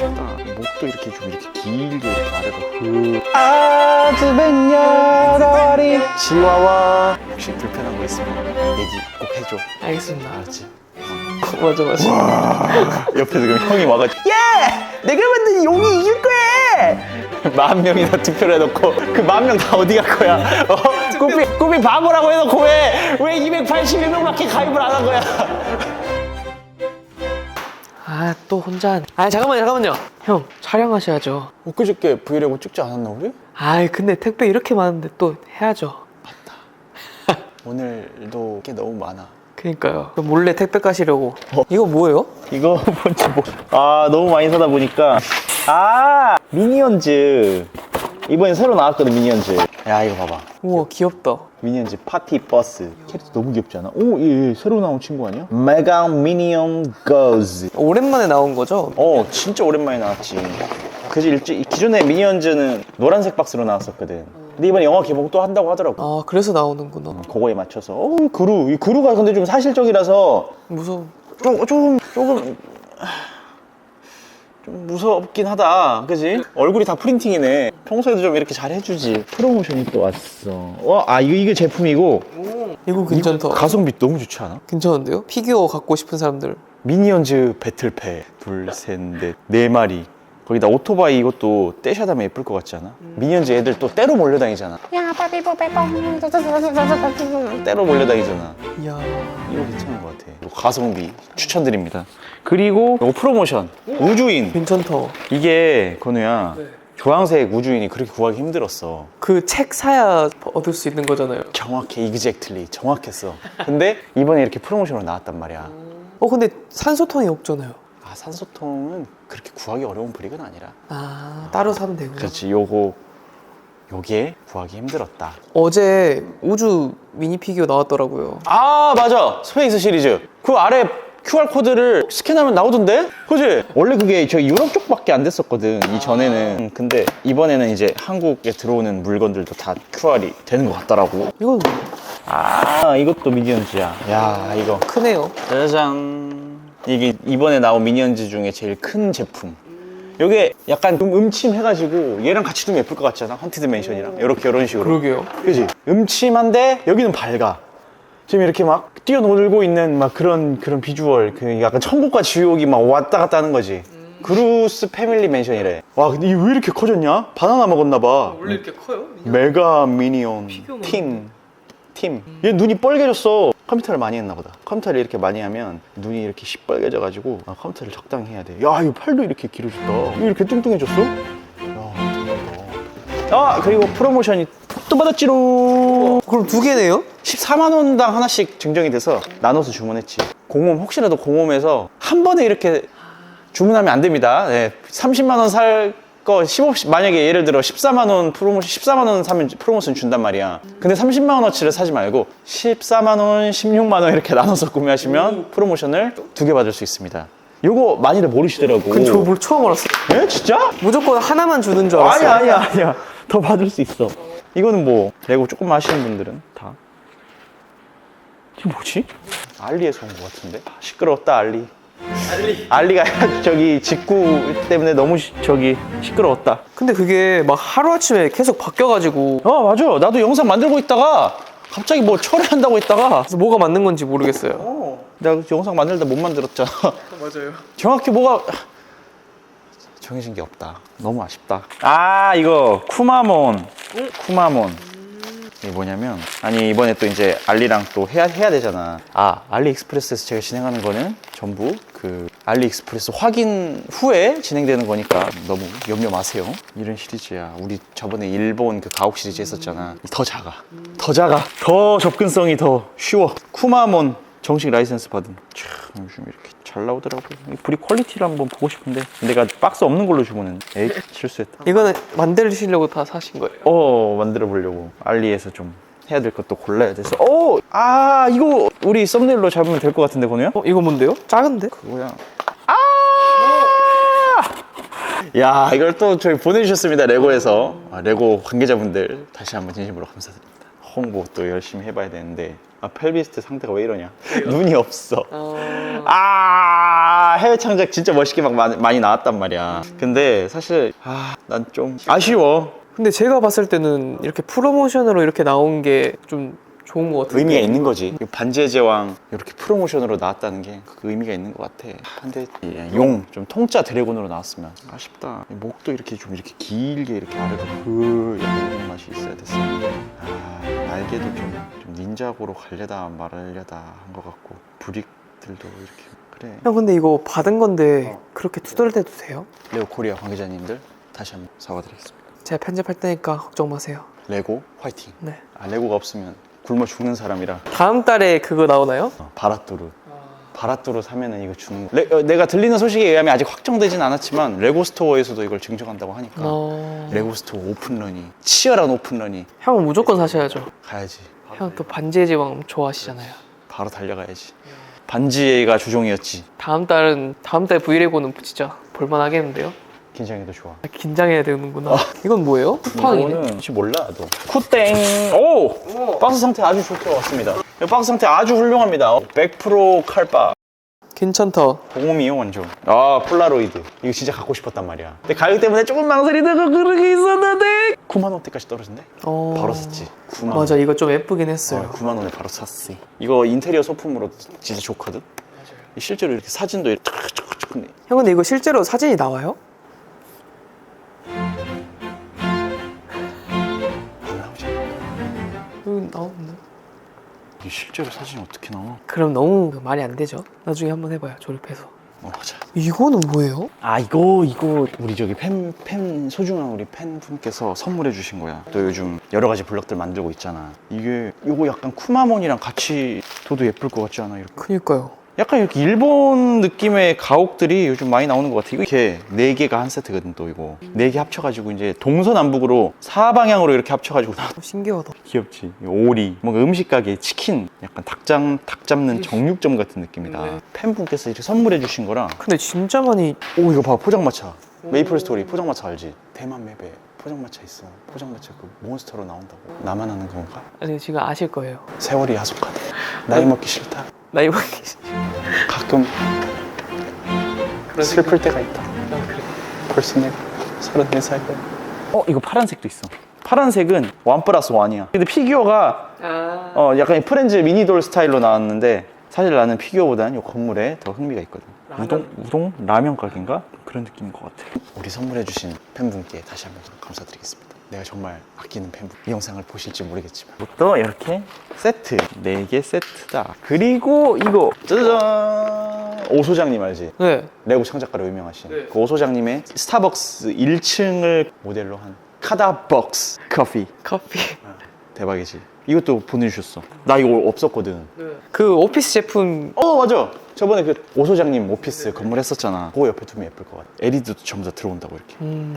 싶다. 목도 이렇게 좀 이렇게 길게 이렇게 아래로 흐. 아주 벤여러리 치와와. 혹시 불편한 거 있으면 얘기 꼭 해줘. 알겠습니다. 알았지? 맞아 맞아. 옆에서 그럼 형이 와가지고 야! 내가 만든 용이 이길 거야! 만 명이나 투표를 해놓고 그 만 명 다 어디 갈 거야? 어? 꾸비, 꾸비 바보라고 해놓고 왜, 왜 281명밖에 가입을 안 한 거야? 아 또 혼자. 아 잠깐만요 잠깐만요. 형 촬영하셔야죠. 엊그저께 브이로그 찍지 않았나 우리? 아 근데 택배 이렇게 많은데 또 해야죠. 오늘도 게 너무 많아 그니까요. 그럼 몰래 택배 가시려고. 어. 이거 뭐예요? 이거 뭔지 뭐... 아 너무 많이 사다 보니까 아 미니언즈 이번에 새로 나왔거든 미니언즈 야 이거 봐봐 우와 귀엽다. 미니언즈 파티 버스 캐릭터 너무 귀엽지 않아? 오, 얘, 얘 새로 나온 친구 아니야? 메가 미니언 거즈 오랜만에 나온 거죠? 어 진짜 오랜만에 나왔지 그지 일찍 기존에 미니언즈는 노란색 박스로 나왔었거든 근데 이번에 영화 개봉 또 한다고 하더라고 아 그래서 나오는구나. 그거에 맞춰서 어 그루 이 그루가 근데 좀 사실적이라서 무서워. 좀, 좀 조금 좀 무섭긴 하다 그지? 얼굴이 다 프린팅이네 평소에도 좀 이렇게 잘 해주지 프로모션이 또 왔어 와, 아 이거 이게 제품이고 이거 괜찮다. 가성비 너무 좋지 않아? 괜찮은데요? 피규어 갖고 싶은 사람들. 미니언즈 배틀패 둘 셋 넷 네 마리 거기다 오토바이 이것도 떼셔 다면 예쁠 것 같지 않아? 미니언즈 애들 또 떼로 몰려다니잖아 야, 바비보 베봉. 떼로 몰려다니잖아 이야. 이거 괜찮은 것 같아 이거 가성비 추천드립니다 그리고 이거 프로모션 우주인 괜찮다. 이게 건우야 네. 주황색 우주인이 그렇게 구하기 힘들었어 그 책 사야 얻을 수 있는 거잖아요. 정확해 이그젝틀리 정확했어 근데 이번에 이렇게 프로모션으로 나왔단 말이야 어 근데 산소통이 없잖아요. 아 산소통은 그렇게 구하기 어려운 브릭은 아니라. 아 따로 사면 되구나. 그렇지. 요거 요게 구하기 힘들었다. 어제 우주 미니 피규어 나왔더라고요. 아 맞아. 스페이스 시리즈. 그 아래 QR코드를 스캔하면 나오던데? 그지? 원래 그게 저 유럽 쪽밖에 안 됐었거든 이전에는. 근데 이번에는 이제 한국에 들어오는 물건들도 다 QR이 되는 것 같더라고. 이건 아 이것도 미니언즈야. 야 이거. 크네요. 짜잔 이게 이번에 나온 미니언즈 중에 제일 큰 제품 이게 약간 좀 음침해가지고 얘랑 같이 두면 예쁠 것 같지 않아? 헌티드 맨션이랑 이렇게 이런 식으로 그러게요. 그지? 음침한데 여기는 밝아. 지금 이렇게 막 뛰어놀고 있는 막 그런 그런 비주얼, 그 약간 천국과 지옥이 막 왔다 갔다 하는 거지. 그루스 패밀리 맨션이래. 와, 근데 이게 왜 이렇게 커졌냐? 바나나 먹었나봐. 이렇게 커요? 메가 미니언 팀. 팀. 얘 눈이 빨개졌어. 컴퓨터를 많이 했나 보다. 컴퓨터를 이렇게 많이 하면 눈이 이렇게 시뻘개져 가지고 아, 컴퓨터를 적당히 해야 돼. 야, 이거 팔도 이렇게 길어졌다. 이렇게 뚱뚱해졌어? 야. 아, 그리고 프로모션이 또 받았지로. 그럼 두 개네요? 14만 원당 하나씩 증정이 돼서 나눠서 주문했지. 공홈 혹시라도 공홈에서 한 번에 이렇게 주문하면 안 됩니다. 네, 30만 원살 거 15, 만약에 예를 들어 14만 원 프로모션 14만 원 사면 프로모션 준단 말이야. 근데 30만 원어치를 사지 말고 14만 원, 16만 원 이렇게 나눠서 구매하시면 프로모션을 두 개 받을 수 있습니다. 요거 많이들 모르시더라고. 근데 저뭘 처음 알았어요. 에? 진짜? 무조건 하나만 주는 줄 알았어요. 아니야 아니야 아니야 더 받을 수 있어 이거는 뭐 레고 조금 아시는 분들은 다 이게 뭐지? 알리에서 온 것 같은데 아, 시끄러웠다 알리 알리 알리가 저기 직구 때문에 너무 시- 저기 시끄러웠다 근데 그게 막 하루아침에 계속 바뀌어가지고 어 맞아 나도 영상 만들고 있다가 갑자기 뭐 처리한다고 했다가 그래서 뭐가 맞는 건지 모르겠어요. 어, 내가 그 영상 만들다 못 만들었잖아 맞아요. 정확히 뭐가 정해진 게 없다. 너무 아쉽다. 아 이거 쿠마몬. 쿠마몬. 이게 뭐냐면 아니 이번에 또 이제 알리랑 또 해야 해야 되잖아. 아 알리익스프레스에서 제가 진행하는 거는 전부 그 알리익스프레스 확인 후에 진행되는 거니까 너무 염려 마세요. 이런 시리즈야. 우리 저번에 일본 그 가옥 시리즈 했었잖아. 더 작아. 더 작아. 더 접근성이 더 쉬워. 쿠마몬 정식 라이센스 받은. 참 요즘 이렇게 잘 나오더라고. 이 브리 퀄리티를 한번 보고 싶은데 내가 박스 없는 걸로 주문은 에이 실수했다. 이거는 만드시려고 다 사신 거예요. 어 만들어 보려고 알리에서 좀 해야 될 것도 골라야 돼서 어아 이거 우리 썸네일로 잡으면 될 것 같은데 건우야? 어 이거 뭔데요? 작은데? 그거야 아! 야 이걸 또 저희 보내주셨습니다 레고에서 아, 레고 관계자분들 다시 한번 진심으로 감사드립니다 어, 홍보 또 열심히 해봐야 되는데. 아 펠비스트 상태가 왜 이러냐? 눈이 없어. 어... 아 해외 창작 진짜 멋있게 막 많이, 많이 나왔단 말이야. 근데 사실 아 난 좀 아쉬워. 근데 제가 봤을 때는 이렇게 프로모션으로 이렇게 나온 게 좀 좋은 것 같아요. 의미가 있는 거지. 이 반지의 제왕 이렇게 프로모션으로 나왔다는 게 그 의미가 있는 것 같아. 근데 용 좀 통짜 드래곤으로 나왔으면 아쉽다. 목도 이렇게 좀 이렇게 길게 이렇게 아래로 그 이런 맛이 있어야 됐어 아 날개도 좀, 좀 닌자고로 가려다 말하려다 한 것 같고 브릭들도 이렇게 그래 형 근데 이거 받은 건데 그렇게 투덜대도 돼요? 레오 코리아 관계자님들 다시 한번 사과드리겠습니다 제가 편집할 테니까 걱정 마세요. 레고 화이팅 네. 아 레고가 없으면 굶어 죽는 사람이라 다음 달에 그거 나오나요? 어, 바라뚜르 바라뚜르 사면은 이거 주는 거. 레- 어, 내가 들리는 소식에 의하면 아직 확정되진 않았지만 레고 스토어에서도 이걸 증정한다고 하니까. 어... 레고 스토어 오픈런이 치열한 오픈런이. 형은 무조건 사셔야죠. 가야지. 형또 반지의 제왕 좋아하시잖아요. 바로 달려가야지. 반지가 주종이었지. 다음 달은 다음 달 브이레고는 진짜 볼만하겠는데요? 긴장해도 좋아. 아, 긴장해야 되는구나. 이건 뭐예요? 쿠팡이네. 혹시 몰라 너 쿠땡. 오! 박스 상태 아주 좋게 왔습니다. 이 박스 상태 아주 훌륭합니다. 100% 칼바. 괜찮다. 공홈이요 완전 아 폴라로이드. 이거 진짜 갖고 싶었단 말이야. 근데 가격 때문에 조금 망설이다가 그러게 있었는데 9만 원대까지 떨어진대 어... 바로 샀지. 9만 맞아, 원. 이거 좀 예쁘긴 했어요. 어, 9만 원에 바로 샀어. 이거 인테리어 소품으로 진짜 좋거든? 실제로 이렇게 사진도 이렇게 탁탁탁 형 근데 이거 실제로 사진이 나와요? 실제로 사진이 어떻게 나와? 그럼 너무 말이 안 되죠. 나중에 한번 해봐요, 조립해서. 어 맞아 이거는 뭐예요? 아 이거 이거 우리 저기 팬, 팬 소중한 우리 팬분께서 선물해 주신 거야 또 요즘 여러 가지 블럭들 만들고 있잖아 이게 이거 약간 쿠마몬이랑 같이 둬도 예쁠 것 같지 않아 이렇게 그니까요. 약간 이렇게 일본 느낌의 가옥들이 요즘 많이 나오는 것 같아 이거 이렇게 네 개가 한 세트거든 또 이거. 네 개 합쳐가지고 이제 동서남북으로 사방향으로 이렇게 합쳐가지고 나 어, 신기하다. 귀엽지? 오리. 뭔가 음식 가게 치킨. 약간 닭장 닭 잡는 정육점 같은 느낌이다. 네. 팬분께서 이렇게 선물해 주신 거라. 근데 진짜 많이 오 이거 봐. 포장마차. 메이플 스토리 포장마차 알지? 대만 맵에 포장마차 있어. 포장마차 그 몬스터로 나온다고. 나만 아는 건가? 아니 지금 아실 거예요. 세월이 야속하네. 나이 먹기 싫다 나 이거 가끔 슬플 때가 있다 벌써 내가 34살이야 어 이거 파란색도 있어 파란색은 원 플러스 원이야 근데 피규어가 아... 어 약간 프렌즈 미니돌 스타일로 나왔는데 사실 나는 피규어보다는 이 건물에 더 흥미가 있거든 라면. 우동? 우동? 라면 가게인가? 그런 느낌인 것 같아 우리 선물해주신 팬분께 다시 한번 감사드리겠습니다 내가 정말 아끼는 팬분 이 영상을 보실지 모르겠지만. 또 이렇게 세트. 4개 세트다. 그리고 이거. 짜잔! 오 소장님 알지? 네. 레고 창작가로 유명하신 네. 그오 소장님의 스타벅스 1층을 모델로 한 카다벅스 커피. 커피. 대박이지. 이것도 보내주셨어. 나 이거 없었거든. 그 오피스 제품. 어 맞아. 저번에 그 오 소장님 오피스 건물 했었잖아. 그거 옆에 두면 예쁠 것 같아. LED도 전부 다 들어온다고 이렇게. 음...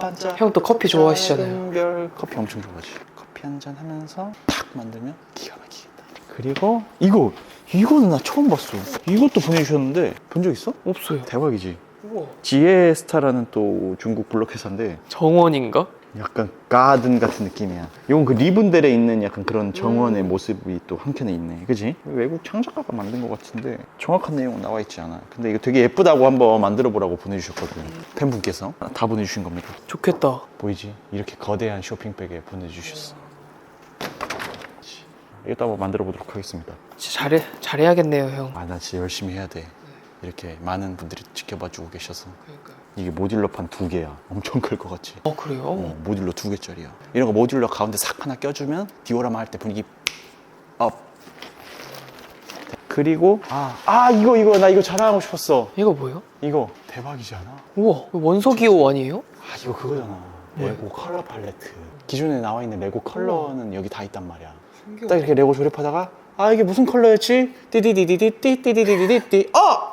반짝 반짝 형 또 커피 좋아하시잖아요. 별 커피 엄청 좋아하지 커피 한 잔 하면서 탁 만들면 기가 막히겠다 그리고 이거 이거는 나 처음 봤어 이것도 보내주셨는데 본 적 있어? 없어요. 대박이지 우와. 지에스타라는 또 중국 블록 회사인데 정원인가? 약간 가든 같은 느낌이야. 이건 그 리분델에 있는 약간 그런 정원의 모습이 또 한켠에 있네. 그지? 외국 창작가가 만든 것 같은데 정확한 내용은 나와 있지 않아. 근데 이거 되게 예쁘다고 한번 만들어 보라고 보내주셨거든요. 팬분께서 다 보내주신 겁니다. 좋겠다. 보이지? 이렇게 거대한 쇼핑백에 보내주셨어. 이것도 한번 만들어 보도록 하겠습니다. 진짜 잘해 잘해야겠네요, 형. 아, 나 진짜 열심히 해야 돼. 이렇게 많은 분들이 지켜봐 주고 계셔서. 그러니까요. 이게 모듈러판 두 개야. 엄청 클 것 같지? 어 그래요? 어, 모듈러 두 개짜리야. 이런 거 모듈러 가운데 싹 하나 껴주면 디오라마 할 때 분위기 업. 그리고 아, 아 이거 이거 나 이거 자랑하고 싶었어. 이거 뭐예요? 이거 대박이지 않아? 우와 원소 기호 아니에요? 아 이거 그거잖아. 뭐예요? 레고 컬러 팔레트. 기존에 나와 있는 레고 컬러는 여기 다 있단 말이야. 딱 이렇게 레고 조립하다가 아 이게 무슨 컬러였지? 띠디디디디띠띠디디디디 어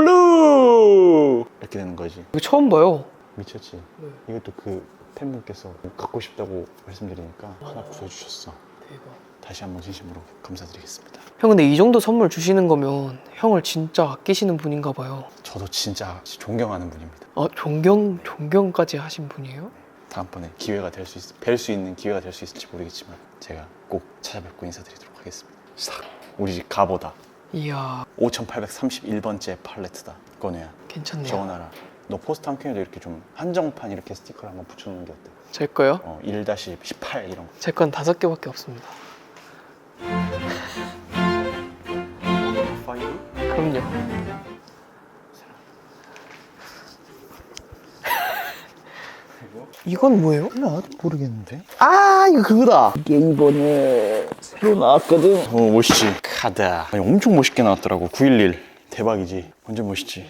블루 이렇게 되는 거지. 이거 처음 봐요. 미쳤지. 네. 이것도 그 팬분께서 갖고 싶다고 말씀드리니까 하나 구해주셨어. 대박. 다시 한번 진심으로 감사드리겠습니다. 형 근데 이 정도 선물 주시는 거면 형을 진짜 아끼시는 분인가 봐요. 저도 진짜 존경하는 분입니다. 아 존경 존경까지 하신 분이에요? 다음번에 기회가 될수 있, 뵐수 있는 기회가 될 수 있을지 모르겠지만 제가 꼭 찾아뵙고 인사드리도록 하겠습니다. 싹 우리 집 가보다 이야 5831번째 팔레트다. 꺼내야. 괜찮네요. 정원아라. 너 포스트 한 캔에도 이렇게 좀 한정판 이렇게 스티커를 한번 붙여놓는 게 어때? 제 거요? 어, 1-18 이런 거. 제 건 다섯 개밖에 없습니다. 그럼요. 이건 뭐예요? 나 모르겠는데. 아 이거 그거다. 이게 이번에 새로 나왔거든. 어 멋있지. 카다. 아니, 엄청 멋있게 나왔더라고. 911 대박이지. 완전 멋있지.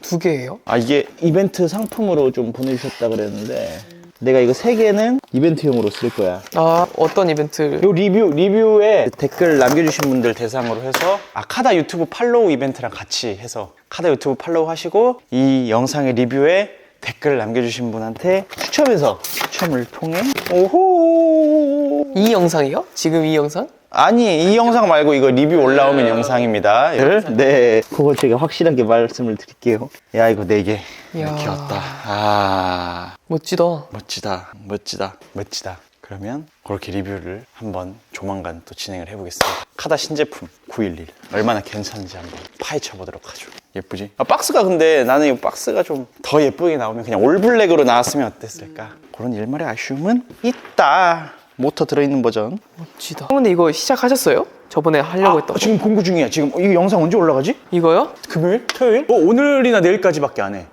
두 개예요? 아 이게 이벤트 상품으로 좀 보내주셨다 그랬는데 내가 이거 세 개는 이벤트용으로 쓸 거야. 아 어떤 이벤트? 요 리뷰 리뷰에 댓글 남겨주신 분들 대상으로 해서 아 카다 유튜브 팔로우 이벤트랑 같이 해서 카다 유튜브 팔로우 하시고 이 영상의 리뷰에 댓글 남겨주신 분한테 추첨해서 추첨을 통해 오호 이 영상이요? 지금 이 영상? 아니 이 영상 말고 이거 리뷰 올라오면 영상입니다. 네, 그거 제가 확실하게 말씀을 드릴게요. 야 이거 네 개. 이야. 귀엽다. 아 멋지다. 멋지다, 멋지다, 멋지다. 그러면 그렇게 리뷰를 한번 조만간 또 진행을 해보겠습니다. 카다 신제품 911 얼마나 괜찮은지 한번 파헤쳐 보도록 하죠. 예쁘지? 아, 박스가 근데 나는 이 박스가 좀 더 예쁘게 나오면 그냥 올블랙으로 나왔으면 어땠을까? 그런 일말의 아쉬움은 있다. 모터 들어있는 버전. 멋지다. 근데 이거 시작하셨어요? 저번에 하려고 했던 아, 지금 공부 중이야. 지금 어, 이 영상 언제 올라가지? 이거요? 금요일? 토요일? 어, 오늘이나 내일까지밖에 안 해.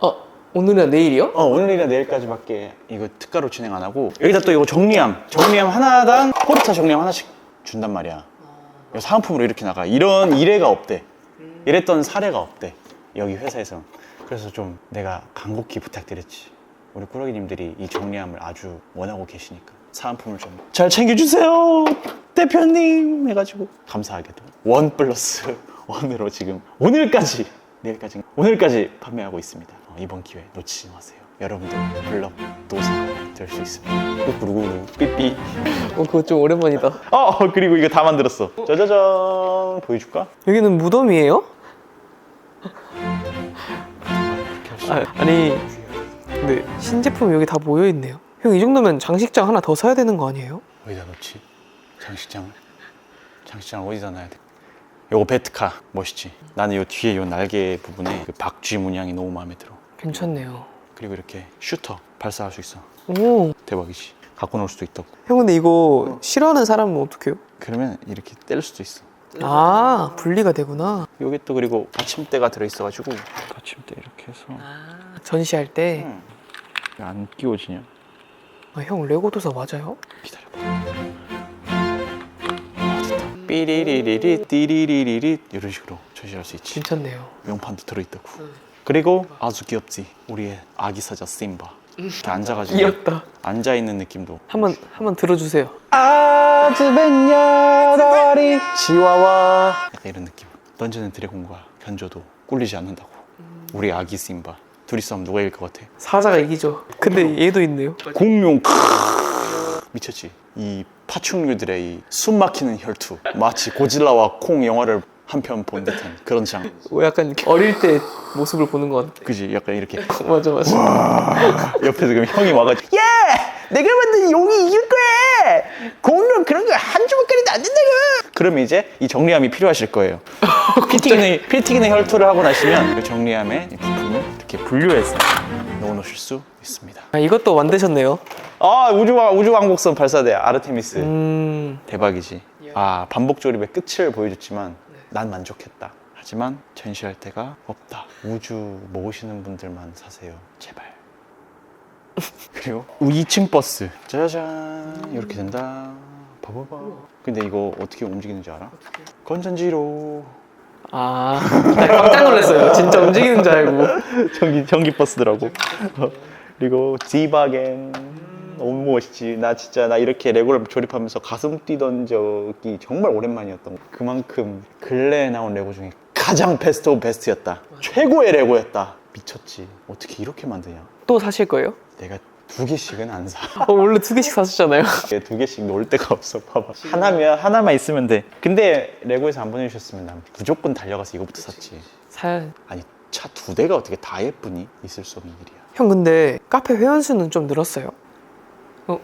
어 오늘이나 내일이요? 어, 오늘이나 내일까지밖에 이거 특가로 진행 안 하고 여기다 또 이거 정리함 정리함 하나당 포르타 정리함 하나씩 준단 말이야 이거 사은품으로 이렇게 나가 이런 이래가 없대 이랬던 사례가 없대 여기 회사에서 그래서 좀 내가 간곡히 부탁드렸지 우리 꾸러기님들이 이 정리함을 아주 원하고 계시니까 사은품을 좀 잘 챙겨주세요 대표님 해가지고 감사하게도 원 플러스 원으로 지금 오늘까지 내일까지 오늘까지 판매하고 있습니다 어, 이번 기회 놓치지 마세요 여러분들 블럭 노사 될 수 있습니다 꾸꾸루꾸루 삐삐 어 그거 좀 오랜만이다. 어 그리고 이거 다 만들었어 짜자잔 보여줄까? 여기는 무덤이에요? 아, 아니 근데 신제품 여기 다 모여 있네요. 형 이 정도면 장식장 하나 더 사야 되는 거 아니에요? 어디다 놓지? 장식장을 장식장을 어디다 놔야 돼? 요거 베트카 멋있지? 나는 요 뒤에 요 날개 부분에 그 박쥐 문양이 너무 마음에 들어 괜찮네요. 그리고 이렇게 슈터 발사할 수 있어 오, 대박이지 갖고 놀 수도 있다고 형 근데 이거 싫어하는 사람은 어떡해요? 그러면 이렇게 뗄 수도 있어 아 분리가 되구나. 여기 또 그리고 받침대가 들어있어가지고 받침대 이렇게 해서 전시할 때. 응. 안 끼워지냐? 아, 형 레고 도서 맞아요? 기다려봐. 아, 됐다. 삐리리리리 띠리리리리 이런 식으로 전시할 수 있지. 괜찮네요. 명판도 들어있다고. 그리고 아주 귀엽지. 우리의 아기 사자 심바. 이렇게 앉아가지고 귀엽다. 앉아 있는 느낌도. 한번 한번 들어주세요. 아주 벤야다리 치와와. 약간 이런 느낌. 던지는 드래곤과 견줘도 꿀리지 않는다고. 우리 아기 심바 둘이 싸우면 누가 이길 것 같아? 사자가 이기죠. 근데 얘도 있네요. 공룡 미쳤지. 이 파충류들의 이 숨막히는 혈투. 마치 고질라와 콩 영화를 한 편 본 듯한 그런 장. 뭐 약간 어릴 때 모습을 보는 것 같아. 그지? 약간 이렇게. 맞아 맞아. 옆에서 그럼 형이 와가지고 야 내가 만든 용이 이길 거야! 공룡 그런 거 한 주먹거리도 안 된다고! 그러면 이제 이 정리함이 필요하실 거예요. 피 튀기는, 피 튀기는 혈투를 하고 나시면 그 정리함의 이 이렇게 분류해서 넣어놓으실 수 있습니다 아, 이것도 만드셨네요. 아 우주왕 우주왕복선 발사대 아르테미스 음, 대박이지. 아 반복 조립의 끝을 보여줬지만 난 만족했다. 하지만 전시할 데가 없다. 우주 모으시는 분들만 사세요. 제발. 그리고 2층 버스. 짜잔 이렇게 된다. 봐봐봐. 근데 이거 어떻게 움직이는지 알아? 건전지로 아, 나 깜짝 놀랐어요. 진짜 움직이는 줄 알고. 전기 전기 버스더라고. 그리고 디바겐 너무 멋있지. 나 진짜 나 이렇게 레고를 조립하면서 가슴 뛰던 적이 정말 오랜만이었던 거. 그만큼 근래에 나온 레고 중에 가장 베스트 오브 베스트였다. 최고의 레고였다. 미쳤지. 어떻게 이렇게 만드냐? 또 사실 거예요? 내가 두 개씩은 안 사. 어, 원래 두 개씩 사셨잖아요. 두 개씩 놓을 데가 없어. 봐봐. 하나면 하나만 있으면 돼. 근데 레고에서 안 보내주셨으면 난 무조건 달려가서 이거부터 샀지. 사. 아니 차 두 대가 어떻게 다 예쁘니? 있을 수 없는 일이야. 형 근데 카페 회원 수는 좀 늘었어요? 어?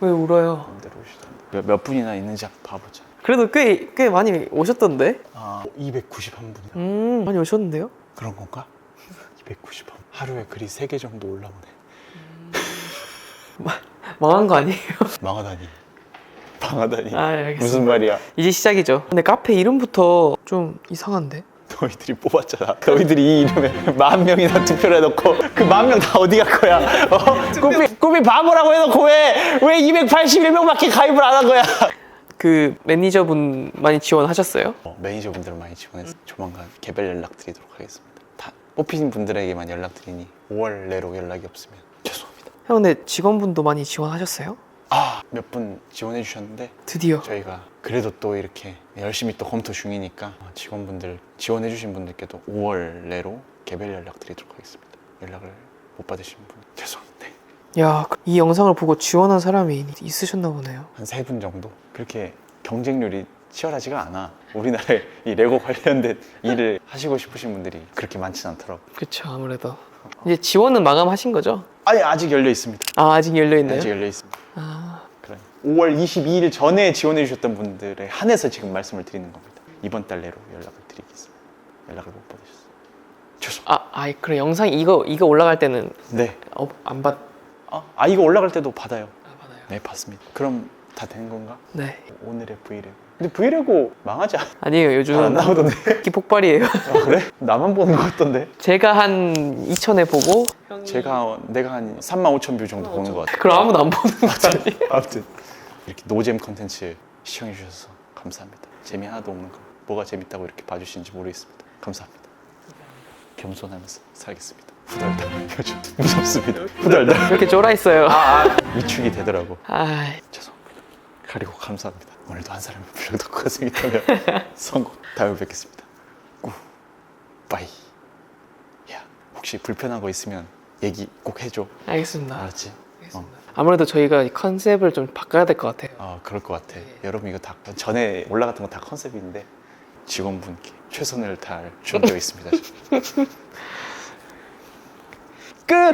왜 울어요? 마음대로 오시던데. 몇, 몇 분이나 있는지 한번 봐보자. 그래도 꽤, 꽤 많이 오셨던데? 아, 291분이나. 음, 많이 오셨는데요? 그런 건가? 290분. 하루에 글이 3개 정도 올라오네. 망한 거 아니에요? 망하다니. 망하다니. 아, 알겠습니다. 무슨 말이야? 이제 시작이죠. 근데 카페 이름부터 좀 이상한데? 너희들이 뽑았잖아. 너희들이 이 이름에 만 명이나 투표를 해놓고 그 만 명 다 어디 갈 거야? 어? 꾸비, 꾸비 바보라고 해놓고 왜, 왜 281명밖에 가입을 안 한 거야? 그 매니저분 많이 지원하셨어요? 어, 매니저분들은 많이 지원해서 조만간 개별 연락 드리도록 하겠습니다. 다 뽑힌 분들에게만 연락 드리니 5월 내로 연락이 없으면. 형 근데 직원분도 많이 지원하셨어요? 아, 몇 분 지원해 주셨는데 드디어. 저희가 그래도 또 이렇게 열심히 또 검토 중이니까 직원분들 지원해 주신 분들께도 5월 내로 개별 연락 드리도록 하겠습니다. 연락을 못 받으신 분 죄송합니다. 야, 그- 이 영상을 보고 지원한 사람이 있으셨나 보네요. 한 세 분 정도 그렇게 경쟁률이 치열하지가 않아. 우리나라에 이 레고 관련된 일을 하시고 싶으신 분들이 그렇게 많진 않더라고. 그렇죠, 아무래도. 이제 지원은 마감하신 거죠? 아니 아직 열려 있습니다. 아, 아직 열려 있나요? 아직 열려 있습니다. 아, 그래. 5월 22일 전에 지원해 주셨던 분들에 한해서 지금 말씀을 드리는 겁니다. 이번 달 내로 연락을 드리겠습니다. 연락을 못 받으셨어요. 죄송합니다. 아, 아이 그래 영상 이거 이거 올라갈 때는 네. 어, 안 받. 아, 아, 이거 올라갈 때도 받아요. 아, 받아요. 네 받습니다. 그럼 다 되는 건가? 네. 오늘의 브이레고. 근데 브이레고 망하지 않- 아니에요, 안 요즘은 나오던데. 기 폭발이에요. 아, 그래? 나만 보는 것 같던데. 제가 한 2천에 보고 제가 내가 한 3만 5천 뷰 정도 보는 것 같아요. 그럼 아무도 안 보는 거 아니에요? 아무튼 이렇게 노잼 컨텐츠 시청해 주셔서 감사합니다. 재미 하나도 없는 거 뭐가 재밌다고 이렇게 봐주시는지 모르겠습니다. 감사합니다. 겸손하면서 살겠습니다. 후덜덜 요즘 무섭습니다. 후덜덜 이렇게 쫄아 있어요. 위축이 되더라고. 아, 죄송합니다. 가리고 감사합니다. 오늘도 한 사람의 블ог 덕후가 생겼다면 성공. 다음에 뵙겠습니다. 꾸 빠이. 야 혹시 불편한 거 있으면 얘기 꼭 해줘. 알겠습니다. 알았지? 어. 아무래도 저희가 이 컨셉을 좀 바꿔야 될 것 같아요. 아 그럴 것 같아. 여러분 이거 다 전에 올라갔던 거 다 컨셉인데 직원분께 최선을 다할 준비되어 있습니다. 끝.